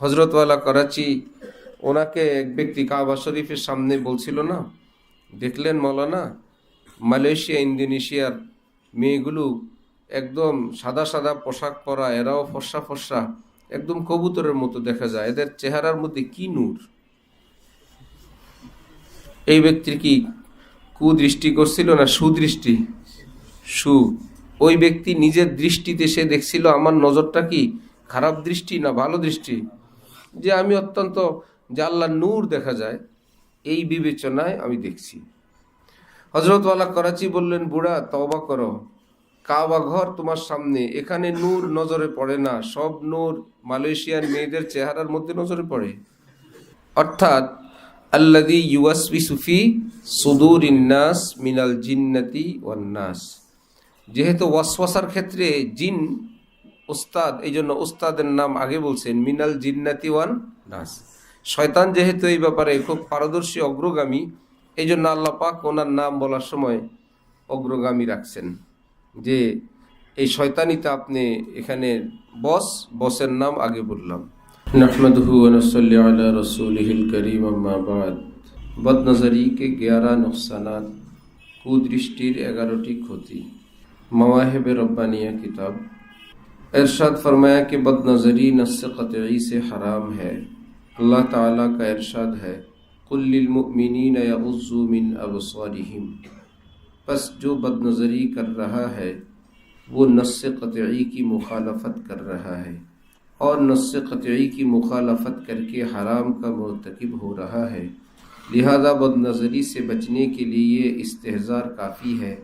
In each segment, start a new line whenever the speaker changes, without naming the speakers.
হজরতওয়ালা করাচি, ওনাকে এক ব্যক্তি কাবা শরীফের সামনে বলছিল, না, দেখলেন মৌলানা, মালয়েশিয়া, ইন্দোনেশিয়ার মেয়েগুলো একদম সাদা সাদা পোশাক পরা, এরাও ফর্সা ফর্সা, একদম কবুতরের মতো দেখা যায়। এদের চেহারার মধ্যে কি নূর? এই ব্যক্তির কি কুদৃষ্টি করছিল না সুদৃষ্টি? সু, ওই ব্যক্তি নিজের দৃষ্টিতে সে দেখছিল, আমার নজরটা কি খারাপ দৃষ্টি না ভালো দৃষ্টি? যে আমি অত্যন্ত যে আল্লাহ নূর দেখা যায়, এই বিবেচনায় আমি দেখছি। হজরতওয়ালা করাচি বললেন, বুড়া, তওবা করো। কাবা ঘর তোমার সামনে। এখানে নূর নজরে পড়ে না। সব নূর মালয়েশিয়ার মেয়েদের চেহারার মধ্যে নজরে পড়ে। অর্থাৎ আল্লাদি ইউয়াসবি সুফি সুদুর ইন্নাস মিনাল জিন্নাতি ওয়ান্নাস যেহেতু ওয়াসওয়াসার ক্ষেত্রে জিন উস্তাদ, এই জন্য উস্তাদের নাম আগে বলছেন, মিনাল জিন্নাতি ওয়ান নাস। শয়তান যেহেতু এই ব্যাপারে খুব পারদর্শী, অগ্রগামী, এই জন্য আল্লাহ পাক ওনার নাম বলার সময় অগ্রগামী রাখছেন। যে এই শয়তানিতে আপনি এখানে বস, বসের নাম আগে বললাম। نحمده ونصلي على কুদৃষ্টির এগারোটি ক্ষতি। মাওয়াহেবে রব্বানিয়া কিতাব। ارشاد فرمایا کہ بد نظری نفس قطعی سے حرام ہے۔ اللہ تعالیٰ کا ارشاد ہے کل للمؤمنین یعزو من ابصارہم۔ پس جو بد نظری کر رہا ہے، وہ نفس قطعی کی مخالفت کر رہا ہے۔ اور نفس قطعی کی مخالفت کر کے حرام کا مرتکب ہو رہا ہے۔ لہذا بد نظری سے بچنے کے لیے یہ استحضار کافی ہے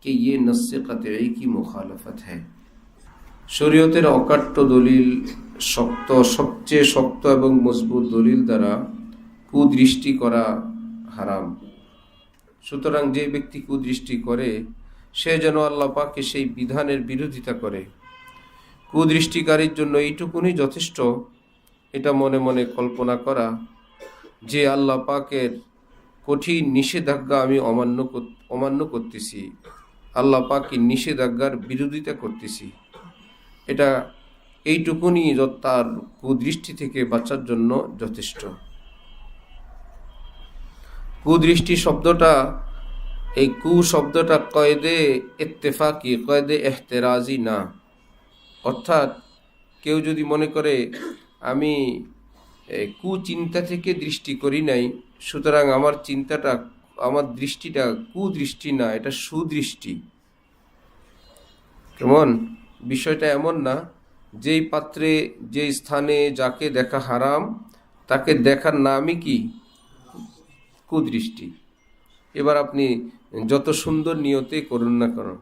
کہ یہ نص قطعی کی مخالفت ہے۔ শরীয়তের অকাট্য দলিল শক্ত, সবচেয়ে শক্ত এবং মজবুত দলিল দ্বারা কুদৃষ্টি করা হারাম। সুতরাং যে ব্যক্তি কুদৃষ্টি করে, সে যেন আল্লাহ পাকে সেই বিধানের বিরোধিতা করে। কুদৃষ্টিকারীর জন্য এইটুকুনি যথেষ্ট, এটা মনে মনে কল্পনা করা যে আল্লাহ পাকের কঠিন নিষেধাজ্ঞা আমি অমান্য অমান্য করতেছি। আল্লাহ পাকের নিষেধাজ্ঞার বিরোধিতা করতেছি। এটা এইটুকুনি তার কুদৃষ্টি থেকে বাঁচার জন্য যথেষ্ট। কুদৃষ্টি শব্দটা, এই কু শব্দটা কয়েদে ইত্তেফাকি, কয়েদে এহতেরাজি না। অর্থাৎ কেউ যদি মনে করে, আমি কুচিন্তা থেকে দৃষ্টি করি নাই, সুতরাং আমার চিন্তাটা, আমার দৃষ্টিটা কুদৃষ্টি না, এটা সুদৃষ্টি। কেমন? বিষয়টা এমন না, যেই পাত্রে, যেই স্থানে যাকে দেখা হারাম, তাকে দেখার নামই কি? কুদৃষ্টি। এবার আপনি যত সুন্দর নিয়তে করুন না কেন।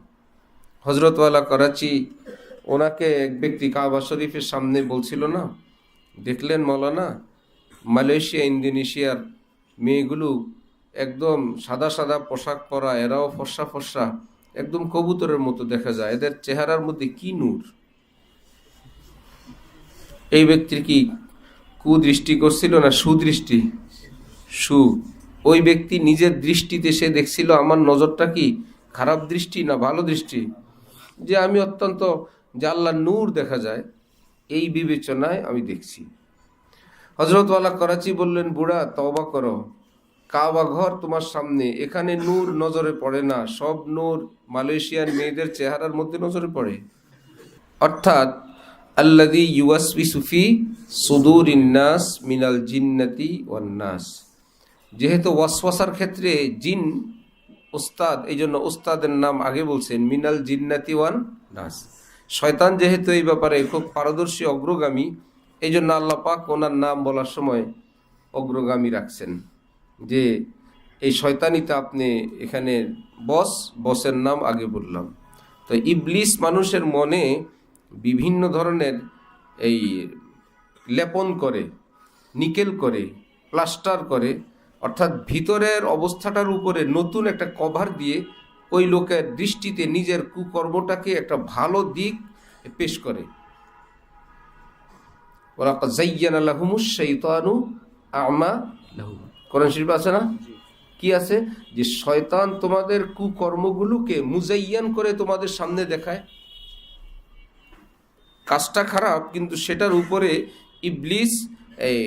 হজরতওয়ালা করাচি ওনাকে এক ব্যক্তি কাবা শরীফের সামনে বলছিল না? দেখলেন মলানা মালয়েশিয়া, ইন্দোনেশিয়ার মেয়েগুলো একদম সাদা সাদা পোশাক পরা, এরাও ফর্সা ফর্সা একদম কবুতরের মতো দেখা যায়। এদের চেহারার মধ্যে কি নূর? এই ব্যক্তির কি কুদৃষ্টি করছিল না সুদৃষ্টি? সু। ওই ব্যক্তি নিজের দৃষ্টিতে সে দেখছিল, আমার নজরটা কি খারাপ দৃষ্টি না ভালো দৃষ্টি? যে আমি অত্যন্ত আল্লাহ নূর দেখা যায়, এই বিবেচনায় আমি দেখছি। হজরতওয়ালা করাচি বললেন, বুড়া, তওবা করো। কাবা ঘর তোমার সামনে। এখানে নূর নজরে পড়ে না, সব নূর মালয়েশিয়ার মেয়েদের চেহারার মধ্যে নজরে পড়ে। অর্থাৎ আল্লাদি ইউয়াসবি সুফি সুদুর ইন্নাস মিনাল জিন্নাতি ওয়ান্নাস যেহেতু ওয়াসওয়াসার ক্ষেত্রে জিন ওস্তাদ এই জন্য ওস্তাদের নাম আগে বলছেন, মিনাল জিন্নাতি ওয়ান নাস। শয়তান যেহেতু এই ব্যাপারে খুব পারদর্শী, অগ্রগামী এই জন্য আল্লাহ পাক ওনার নাম বলার সময় অগ্রগামী রাখছেন। যে এই শয়তানিতে আপনি এখানে বস, বসের নাম আগে বললাম। তো ইবলিস মানুষের মনে বিভিন্ন ধরনের এই লেপন করে, নিকেল করে, প্লাস্টার করে, অর্থাৎ ভিতরের অবস্থাটার উপরে নতুন একটা কভার দিয়ে ওই লোকের দৃষ্টিতে নিজের কুকর্মটাকে একটা ভালো দিক পেশ করে। ওরা জাইয়ান আল্লাহমুস আমা লাহুম কোরআন শরীফ আছে না? কি আছে? যে শয়তান তোমাদের কুকর্মগুলোকে মুজাইয়ান করে তোমাদের সামনে দেখায়। কাজটা খারাপ, কিন্তু সেটার উপরে ইবলিস এই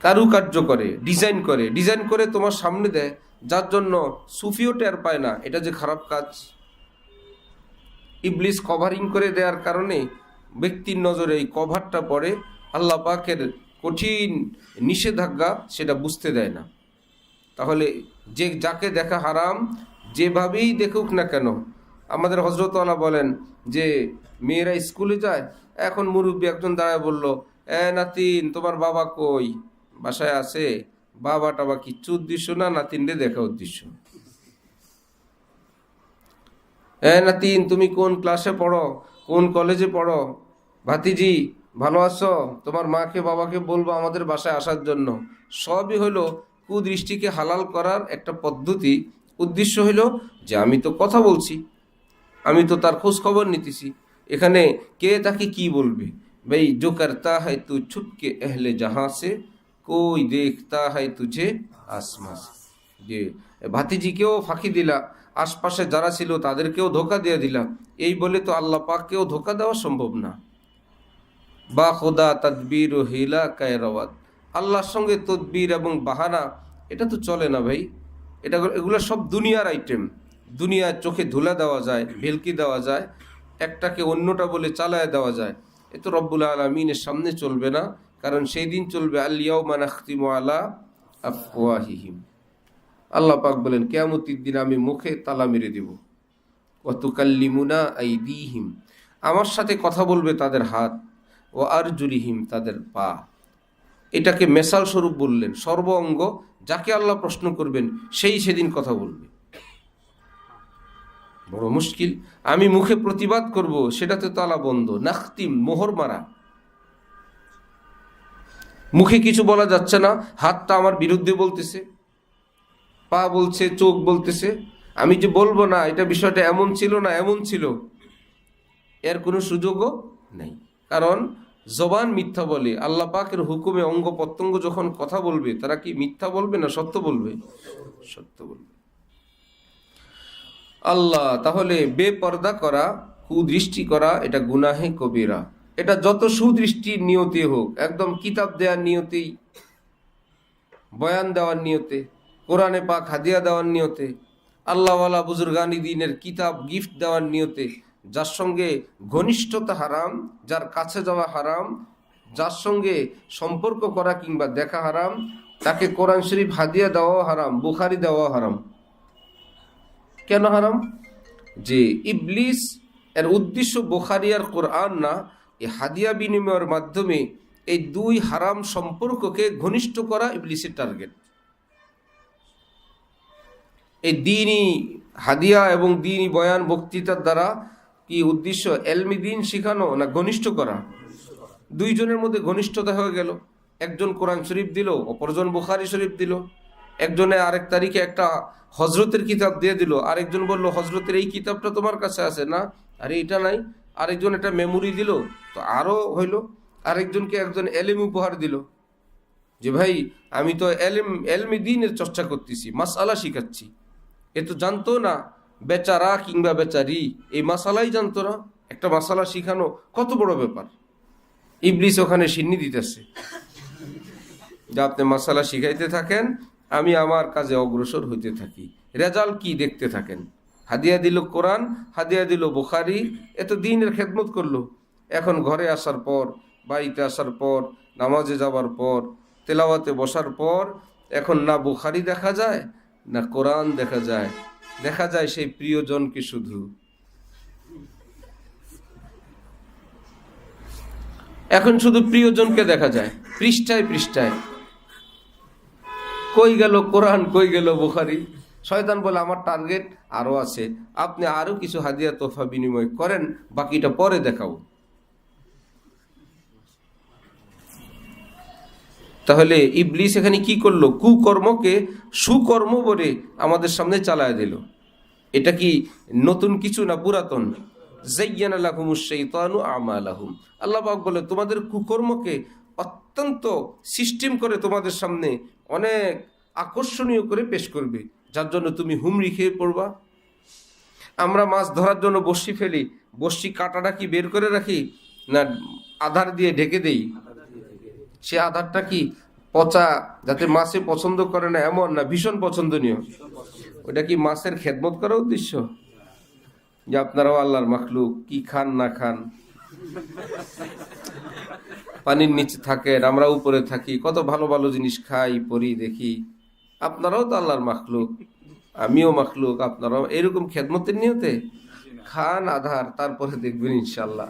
কারুকার্য করে, ডিজাইন করে। ডিজাইন করে তোমার সামনে দেয়, যার জন্য সুফিও টের পায় না। এটা যে খারাপ কাজ। ইবলিস কভারিং করে দেওয়ার কারণে ব্যক্তির নজরে এই কভারটা পড়ে। আল্লাহ পাকের কঠিন নিষেধাজ্ঞা সেটা বুঝতে দেয় না। তাহলে যে যাকে দেখা হারাম, যেভাবেই দেখুক না কেন, আমাদের হজরতওয়ালা বলেন যে, মেয়েরা স্কুলে যায়, এখন মুরব্বী একজন দাঁড়ায় বলল, এ নাতিন, তোমার বাবা কই? বাসায় আছে? বাবা টাবা কিচ্ছু উদ্দেশ্য না নাতিন নাতিনরে দেখা উদ্দেশ্য। এ নাতিন, তুমি কোন ক্লাসে পড়ো? কোন কলেজে পড়ো? ভাতিজি ভালো আছো? তোমার মাকে, বাবাকে বলব আমাদের বাসায় আসার জন্য। সবই হলো কুদৃষ্টিকে হালাল করার একটা পদ্ধতি। উদ্দেশ্য হইল যে আমি তো কথা বলছি, আমি তো তার খোঁজ খবর নিতেছি। এখানে কে তাকে কি বলবে? ভাই জো তা হাই তু ছুপকে এহলে জাহাঁ সে কই দেখতা হাই তুঝে আসমাস। যে ভাতিজিকেও ফাঁকি দিলা, আশপাশে যারা ছিল তাদেরকেও ধোকা দিয়ে দিলা। এই বলে তো আল্লাহ পাককেও ধোকা দেওয়া সম্ভব না। বা খোদা তদবির ও হিলা কায়রাওয়াত আল্লাহর সঙ্গে তদবির এবং বাহানা, এটা তো চলে না ভাই। এটা এগুলো সব দুনিয়ার আইটেম দুনিয়ার চোখে ধুলা দেওয়া যায়, ভেলকি দেওয়া যায়, একটাকে অন্যটা বলে চালায় দেওয়া যায়। এ তো রব্বুল আলমিনের সামনে চলবে না, কারণ সেই দিন চলবে আল্লিয়াও মানাখতিম আলা আফওয়াহিহিম। আল্লাহ পাক বলেন, কেয়ামতির দিন আমি মুখে তালা মেরে দেব। অতুকাল্লিমুনা আইদিহিম। আমার সাথে কথা বলবে তাদের হাত। ও আরজুলিহিম, তাদের পা। এটাকে মেসাল স্বরূপ বললেন, সর্ব অঙ্গ যাকে আল্লাহ প্রশ্ন করবেন, সেই সেদিন কথা বলবে। বড় মুশকিল, আমি মুখে প্রতিবাদ করব, সেটাতে তালা বন্ধ, নাখতিম, মোহর মারা। মুখে কিছু বলা যাচ্ছে না, হাতটা আমার বিরুদ্ধে বলতেছে, পা বলছে, চোখ বলতেছে। আমি যে বলব না, এটা বিষয়টা এমন ছিল না, এমন ছিল। এর কোনো সুযোগও নেই। কারণ জবান মিথ্যা বলে, আল্লাহ পাকের হুকুমে অঙ্গ প্রত্যঙ্গ যখন কথা বলবে, তারা কি মিথ্যা বলবে না সত্য বলবে? সত্য বলবে। আল্লাহ, তাহলে বেপর্দা করা, কুদৃষ্টি করা, এটা গুনাহে কবিরা। এটা যত সুদৃষ্টির নিয়তে হোক, একদম কিতাব দেওয়ার নিয়তেই, বয়ান দেওয়ার নিয়তে, কোরআনে পাক হাদিয়া দেওয়ার নিয়তে, আল্লাহওয়ালা বুজুর্গানি দিনের কিতাব, গিফট দেওয়ার নিয়তে যার সঙ্গে ঘনিষ্ঠতা হারাম, যার কাছে যাওয়া হারাম, যার সঙ্গে সম্পর্ক করা কিংবা দেখা হারাম, তাকে কোরআন শরীফ হাদিয়া দেওয়াও হারাম, বুখারি দেওয়াও হারাম। কেন হারাম? যে ইবলিস এর উদ্দেশ্য বোখারি আর কোরআন না, এই হাদিয়া বিনিময়ের মাধ্যমে এই দুই হারাম সম্পর্ককে ঘনিষ্ঠ করা ইবলিসের টার্গেট। এই দিনই হাদিয়া এবং দিনই বয়ান বক্তৃতার দ্বারা কি উদ্দেশ্য? এলমি দিন শিখানো না ঘনিষ্ঠ করা? দুইজনের মধ্যে ঘনিষ্ঠতা হয়ে গেল। একজন কোরআন শরীফ দিল, অপরজন বুখারি শরীফ দিল। একজনে আরেক তারিখে একটা হজরতের কিতাব দিয়ে দিল। আরেকজন বলল হজরতের এই কিতাবটা তোমার কাছে আছে না? আরে, এটা নাই। আরেকজন একটা মেমোরি দিল, তো আরও হইল। আরেকজনকে একজন এলেম উপহার দিল। যে ভাই, আমি তো এলেম, এলমি দিনের চর্চা করতেছি মাস মাসালা শিখাচ্ছি। এ তো জানতো না বেচারা কিংবা বেচারি, এই মাসালাই জানতো না? একটা মাসালা শিখানো কত বড় ব্যাপার। ইবলিস ওখানে সিন্নি দিতেছে। যে আপনি মাসালা শিখাইতে থাকেন, আমি আমার কাজে অগ্রসর হইতে থাকি। রেজাল্ট কি দেখতে থাকেন? হাদিয়া দিল কোরআন, হাদিয়া দিল বোখারি, এত দিনের খেদমত করল। এখন ঘরে আসার পর, বাড়িতে আসার পর, নামাজে যাবার পর, তেলাওয়াতে বসার পর, এখন না বুখারি দেখা যায়, না কোরআন দেখা যায় দেখা যায় সেই প্রিয়জনকে শুধু? এখন শুধু প্রিয়জনকে দেখা যায়। পৃষ্ঠায় পৃষ্ঠায়। কই গেল কোরআন, কই গেল বুখারি? শয়তান বলে, আমার টার্গেট আরও আছে। আপনি আরও কিছু হাদিয়া তোফা বিনিময় করেন, বাকিটা পরে দেখাবো। তাহলে ইবলিস এখানে কি করল? কুকর্মকে সুকর্ম বলে আমাদের সামনে চালায় দিল। এটা কি নতুন কিছু না পুরাতন? জাইয়ান আল্লাহমুসাইতানু আমালাহুম। আল্লাহ পাক বলে, তোমাদের কুকর্মকে অত্যন্ত সিস্টেম করে তোমাদের সামনে অনেক আকর্ষণীয় করে পেশ করবে। যার জন্য তুমি হুমড়ি খেয়ে পড়বা। আমরা মাছ ধরার জন্য বড়শি ফেলি। বড়শি কাঁটাটা কি বের করে রাখি? না আধার দিয়ে ঢেকে দেই? সে আধারটা কি পচা, যাতে মাছে পছন্দ করে না, এমন না, ভীষণ পছন্দনীয়? ওটা কি মাছের খেদমত করার উদ্দেশ্য? যে আপনারাও আল্লাহর মাখলুক, কি খান না খান। পানির নিচে থাকেন, আমরা উপরে থাকি, কত ভালো ভালো জিনিস খাই পরি দেখি। আপনারাও তো আল্লাহর মাখলুক, আমিও মাখলুক, আপনারাও। এরকম খেদমতের নিয়তে খান, আধার, তারপরে দেখবেন ইনশাল্লাহ